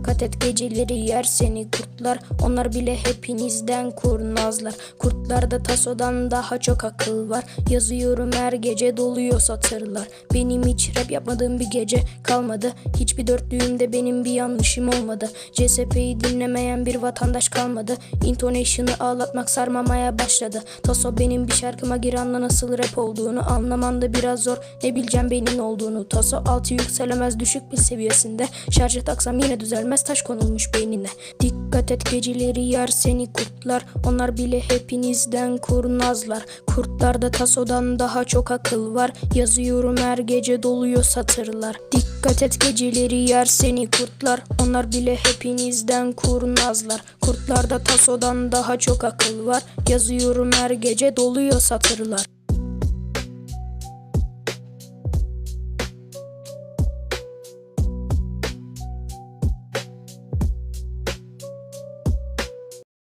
Dikkat et geceleri yer seni kurtlar. Onlar bile hepinizden kurnazlar. Kurtlarda tasodan daha çok akıl var. Yazıyorum her gece doluyor satırlar. Benim hiç rap yapmadığım bir gece kalmadı. Hiçbir dörtlüğümde benim bir yanlışım olmadı. CSP'yi dinlemeyen bir vatandaş kalmadı. Intonation'ı ağlatmak sarmamaya başladı. Taso benim bir şarkıma gir anla nasıl rap olduğunu Anlaman da biraz zor. Ne bileceğim benim olduğunu. Taso altı yükselemez düşük bir seviyesinde. Şarjı taksam yine düzelmez taş konulmuş beynine. Dikkat et geceleri yer seni kurtlar. Onlar bile hepinizden kurnazlar. Kurtlarda tasodan daha çok akıl var. Yazıyorum her gece doluyor satırlar. Dikkat et geceleri yer seni kurtlar. Onlar bile hepinizden kurnazlar. Kurtlarda tasodan daha çok akıl var. Yazıyorum her gece doluyor satırlar